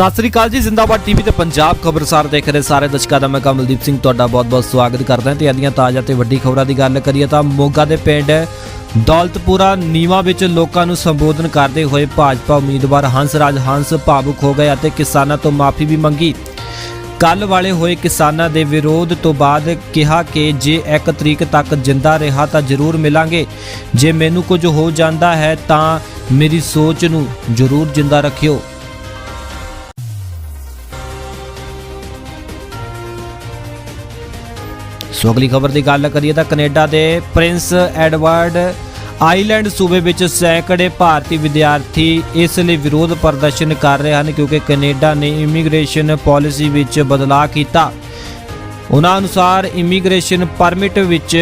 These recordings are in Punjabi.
ਸਤਿ ਸ੍ਰੀ ਅਕਾਲ ਜੀ, ਜ਼ਿੰਦਾਬਾਦ ਟੀਵੀ ਤੇ ਪੰਜਾਬ ਖਬਰਸਾਰ ਦੇਖ ਰਹੇ ਸਾਰੇ ਦਰਸ਼ਕਾਂ ਦਾ ਮੈਂ ਕਮਲਦੀਪ ਸਿੰਘ ਤੁਹਾਡਾ ਬਹੁਤ-ਬਹੁਤ ਸਵਾਗਤ ਕਰਦਾ ਹਾਂ ਤੇ ਅਦੀਆਂ ਤਾਜ਼ਾ ਤੇ ਵੱਡੀ ਖਬਰਾਂ ਦੀ ਗੱਲ ਕਰੀਏ ਤਾਂ ਮੋਗਾ ਦੇ ਪਿੰਡ ਦੌਲਤਪੁਰਾ ਨੀਵਾ ਵਿੱਚ ਲੋਕਾਂ ਨੂੰ ਸੰਬੋਧਨ ਕਰਦੇ ਹੋਏ ਭਾਜਪਾ ਉਮੀਦਵਾਰ ਹੰਸਰਾਜ ਹੰਸ ਭਾਵੁਕ ਹੋ ਗਏ ਅਤੇ ਕਿਸਾਨਾਂ ਤੋਂ ਮਾਫੀ ਵੀ ਮੰਗੀ। ਕੱਲ ਵਾਲੇ ਹੋਏ ਕਿਸਾਨਾਂ ਦੇ ਵਿਰੋਧ ਤੋਂ ਬਾਅਦ ਕਿਹਾ ਕਿ ਜੇ 1 ਤਰੀਕ ਤੱਕ ਜਿੰਦਾ ਰਿਹਾ ਤਾਂ ਜ਼ਰੂਰ ਮਿਲਾਂਗੇ। ਜੇ ਮੈਨੂੰ ਕੁਝ ਹੋ ਜਾਂਦਾ ਹੈ ਤਾਂ ਮੇਰੀ ਸੋਚ ਨੂੰ ਜ਼ਰੂਰ ਜਿੰਦਾ ਰੱਖਿਓ। ਸੋ ਅਗਲੀ ਖਬਰ ਦੀ ਗੱਲ ਕਰੀਏ ਤਾਂ ਕੈਨੇਡਾ ਦੇ ਪ੍ਰਿੰਸ ਐਡਵਰਡ ਆਈਲੈਂਡ ਸੂਬੇ ਵਿੱਚ ਸੈਂਕੜੇ ਭਾਰਤੀ ਵਿਦਿਆਰਥੀ ਇਸ ਲਈ ਵਿਰੋਧ ਪ੍ਰਦਰਸ਼ਨ ਕਰ ਰਹੇ ਹਨ ਕਿਉਂਕਿ ਕੈਨੇਡਾ ਨੇ ਇਮੀਗ੍ਰੇਸ਼ਨ ਪਾਲਿਸੀ ਵਿੱਚ ਬਦਲਾਅ ਕੀਤਾ। ਉਹਨਾਂ ਅਨੁਸਾਰ ਇਮੀਗ੍ਰੇਸ਼ਨ ਪਰਮਿਟ ਵਿੱਚ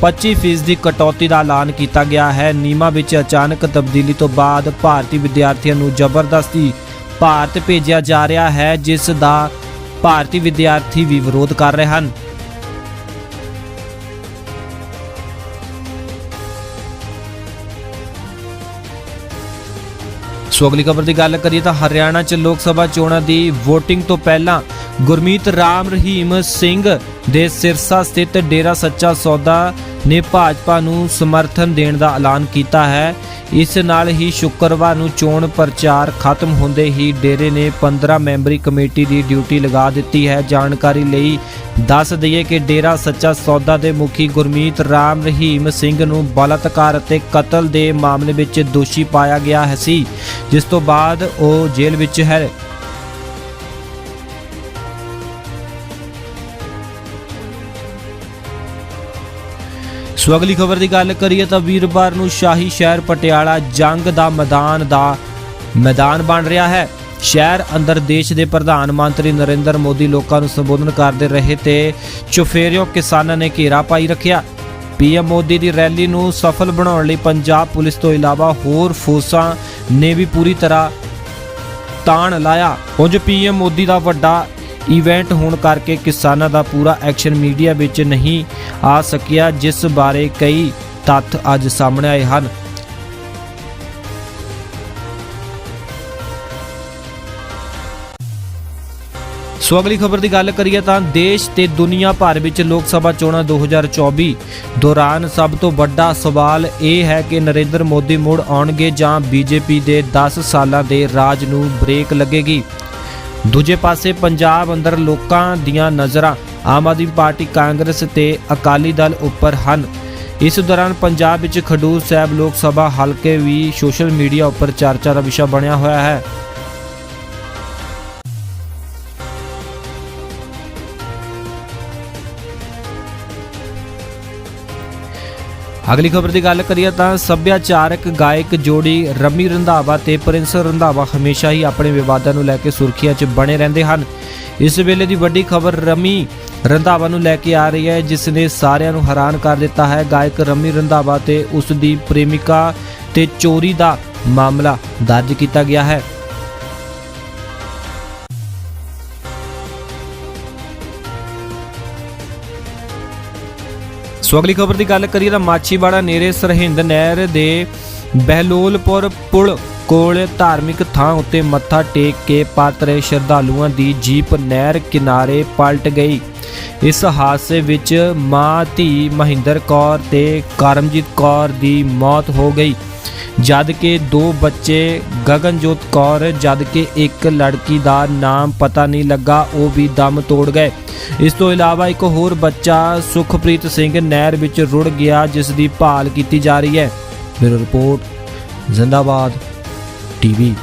25% ਦੀ ਕਟੌਤੀ ਦਾ ਐਲਾਨ ਕੀਤਾ ਗਿਆ ਹੈ। ਨਿਯਮਾਂ ਵਿੱਚ ਅਚਾਨਕ ਤਬਦੀਲੀ ਤੋਂ ਬਾਅਦ ਭਾਰਤੀ ਵਿਦਿਆਰਥੀਆਂ ਨੂੰ ਜ਼ਬਰਦਸਤੀ ਭਾਰਤ ਭੇਜਿਆ ਜਾ ਰਿਹਾ ਹੈ, ਜਿਸ ਦਾ ਭਾਰਤੀ ਵਿਦਿਆਰਥੀ ਵੀ ਵਿਰੋਧ ਕਰ ਰਹੇ ਹਨ। ਸੋ ਅਗਲੀ ਖਬਰ ਦੀ ਗੱਲ ਕਰੀਏ ਤਾਂ ਹਰਿਆਣਾ 'ਚ ਲੋਕ ਸਭਾ ਚੋਣਾਂ ਦੀ VOTING ਤੋਂ ਪਹਿਲਾਂ ਗੁਰਮੀਤ ਰਾਮ ਰਹੀਮ ਸਿੰਘ ਦੇ ਸਿਰਸਾ ਸਥਿਤ ਡੇਰਾ ਸੱਚਾ ਸੌਦਾ ਨੇ ਭਾਜਪਾ ਨੂੰ ਸਮਰਥਨ ਦੇਣ ਦਾ ਐਲਾਨ ਕੀਤਾ ਹੈ। ਇਸ ਨਾਲ ਹੀ ਸ਼ੁੱਕਰਵਾਰ ਨੂੰ ਚੋਣ ਪ੍ਰਚਾਰ ਖਤਮ ਹੁੰਦੇ ਹੀ ਡੇਰੇ ਨੇ 15 ਮੈਂਬਰੀ ਕਮੇਟੀ ਦੀ ਡਿਊਟੀ ਲਗਾ ਦਿੱਤੀ ਹੈ। ਜਾਣਕਾਰੀ ਲਈ ਦੱਸ ਦਈਏ ਕਿ ਡੇਰਾ ਸੱਚਾ ਸੌਦਾ ਦੇ ਮੁਖੀ ਗੁਰਮੀਤ ਰਾਮ ਰਹੀਮ ਸਿੰਘ ਨੂੰ ਬਲਾਤਕਾਰ ਅਤੇ ਕਤਲ ਦੇ ਮਾਮਲੇ ਵਿੱਚ ਦੋਸ਼ੀ ਪਾਇਆ ਗਿਆ ਹੈ ਸੀ, ਜਿਸ ਤੋਂ ਬਾਅਦ ਉਹ ਜੇਲ੍ਹ ਵਿੱਚ ਹੈ। ਸੋ ਅਗਲੀ ਖਬਰ ਦੀ ਗੱਲ ਕਰੀਏ ਤਾਂ ਵੀਰਵਾਰ ਨੂੰ ਸ਼ਾਹੀ ਸ਼ਹਿਰ ਪਟਿਆਲਾ ਜੰਗ ਦਾ ਮੈਦਾਨ ਦਾ ਮੈਦਾਨ ਬਣ ਰਿਹਾ ਹੈ। ਸ਼ਹਿਰ ਅੰਦਰ ਦੇਸ਼ ਦੇ ਪ੍ਰਧਾਨ ਮੰਤਰੀ ਨਰਿੰਦਰ ਮੋਦੀ ਲੋਕਾਂ ਨੂੰ ਸੰਬੋਧਨ ਕਰਦੇ ਰਹੇ ਤੇ ਚੁਫੇਰਿਓ ਕਿਸਾਨਾਂ ਨੇ ਘੇਰਾ ਪਾਈ ਰੱਖਿਆ। ਪੀਐਮ ਮੋਦੀ ਦੀ ਰੈਲੀ ਨੂੰ ਸਫਲ ਬਣਾਉਣ ਲਈ ਪੰਜਾਬ ਪੁਲਿਸ ਤੋਂ ਇਲਾਵਾ ਹੋਰ ਫੋਰਸਾਂ ਨੇ ਵੀ ਪੂਰੀ ਤਰ੍ਹਾਂ ਤਾਣ ਲਾਇਆ। ਉਂਝ ਪੀਐਮ ਮੋਦੀ ਦਾ ਵੱਡਾ ਇਵੈਂਟ ਹੋਣ ਕਰਕੇ ਕਿਸਾਨਾਂ ਦਾ ਪੂਰਾ ਐਕਸ਼ਨ ਮੀਡੀਆ ਵਿੱਚ ਨਹੀਂ ਆ ਸਕਿਆ, ਜਿਸ ਬਾਰੇ ਕਈ ਤੱਥ ਅੱਜ ਸਾਹਮਣੇ ਆਏ ਹਨ। ਸੋ ਅਗਲੀ ਖਬਰ ਦੀ ਗੱਲ ਕਰੀਏ ਤਾਂ ਦੇਸ਼ ਤੇ ਦੁਨੀਆ ਭਰ ਵਿੱਚ ਲੋਕ ਸਭਾ ਚੋਣਾਂ 2024 ਦੌਰਾਨ ਸਭ ਤੋਂ ਵੱਡਾ ਸਵਾਲ ਇਹ ਹੈ ਕਿ ਨਰਿੰਦਰ ਮੋਦੀ ਮੁੜ ਆਉਣਗੇ ਜਾਂ ਬੀਜੇਪੀ ਦੇ 10 ਸਾਲਾਂ ਦੇ ਰਾਜ ਨੂੰ ਬ੍ਰੇਕ ਲੱਗੇਗੀ? ਦੂਜੇ ਪਾਸੇ ਪੰਜਾਬ ਅੰਦਰ ਲੋਕਾਂ ਦੀਆਂ ਨਜ਼ਰਾਂ ਆਮ ਆਦਮੀ ਪਾਰਟੀ ਕਾਂਗਰਸ ਤੇ ਅਕਾਲੀ ਦਲ ਉੱਪਰ ਹਨ। ਇਸ ਦੌਰਾਨ ਪੰਜਾਬ ਵਿੱਚ ਖਡੂਰ ਸਾਹਿਬ ਲੋਕ ਸਭਾ ਹਲਕੇ ਵੀ ਸੋਸ਼ਲ ਮੀਡੀਆ ਉੱਪਰ ਚਰਚਾ ਦਾ ਵਿਸ਼ਾ ਬਣਿਆ ਹੋਇਆ ਹੈ। ਅਗਲੀ ਖਬਰ ਦੀ ਗੱਲ ਕਰੀਏ ਤਾਂ ਸੱਭਿਆਚਾਰਕ ਗਾਇਕ ਜੋੜੀ ਰਮੀ ਰੰਧਾਵਾ ਤੇ ਪ੍ਰਿੰਸ ਰੰਧਾਵਾ ਹਮੇਸ਼ਾ ਹੀ ਆਪਣੇ ਵਿਵਾਦਾਂ ਨੂੰ ਲੈ ਕੇ ਸੁਰਖੀਆਂ 'ਚ ਬਣੇ ਰਹਿੰਦੇ ਹਨ। ਇਸ ਵੇਲੇ ਦੀ ਵੱਡੀ ਖਬਰ ਰਮੀ ਰੰਧਾਵਾ ਨੂੰ ਲੈ ਕੇ ਆ ਰਹੀ ਹੈ ਜਿਸ ਨੇ ਸਾਰਿਆਂ ਨੂੰ ਹੈਰਾਨ ਕਰ ਦਿੱਤਾ ਹੈ। ਗਾਇਕ ਰਮੀ ਰੰਧਾਵਾ ਤੇ ਉਸ ਦੀ ਪ੍ਰੇਮਿਕਾ ਤੇ ਚੋਰੀ ਦਾ ਮਾਮਲਾ ਦਰਜ ਕੀਤਾ ਗਿਆ ਹੈ। ਸੋ ਅਗਲੀ ਖਬਰ ਦੀ ਗੱਲ ਕਰੀਏ ਤਾਂ ਮਾਛੀਵਾੜਾ ਨੇੜੇ ਸਰਹਿੰਦ ਨਹਿਰ ਦੇ ਬਹਿਲੋਲਪੁਰ ਪੁਲ ਕੋਲ ਧਾਰਮਿਕ ਥਾਂ ਉੱਤੇ ਮੱਥਾ ਟੇਕ ਕੇ ਪਾਤਰੇ ਸ਼ਰਧਾਲੂਆਂ ਦੀ ਜੀਪ ਨਹਿਰ ਕਿਨਾਰੇ ਪਲਟ ਗਈ। ਇਸ ਹਾਦਸੇ ਵਿੱਚ ਮਾਂ ਧੀ ਮਹਿੰਦਰ ਕੌਰ ਤੇ ਕਰਮਜੀਤ ਕੌਰ ਦੀ ਮੌਤ ਹੋ ਗਈ। ਜਦ ਕਿ ਦੋ ਬੱਚੇ ਗਗਨਜੋਤ ਕੌਰ ਜਦ ਕਿ ਇੱਕ ਲੜਕੀ ਦਾ ਨਾਮ ਪਤਾ ਨਹੀਂ ਲੱਗਾ, ਉਹ ਵੀ ਦਮ ਤੋੜ ਗਏ। ਇਸ ਤੋਂ ਇਲਾਵਾ ਇੱਕ ਹੋਰ ਬੱਚਾ ਸੁਖਪ੍ਰੀਤ ਸਿੰਘ ਨਹਿਰ ਵਿੱਚ ਰੁੜ ਗਿਆ, ਜਿਸ ਦੀ ਭਾਲ ਕੀਤੀ ਜਾ ਰਹੀ ਹੈ। Bureau report, Zindabad, TV.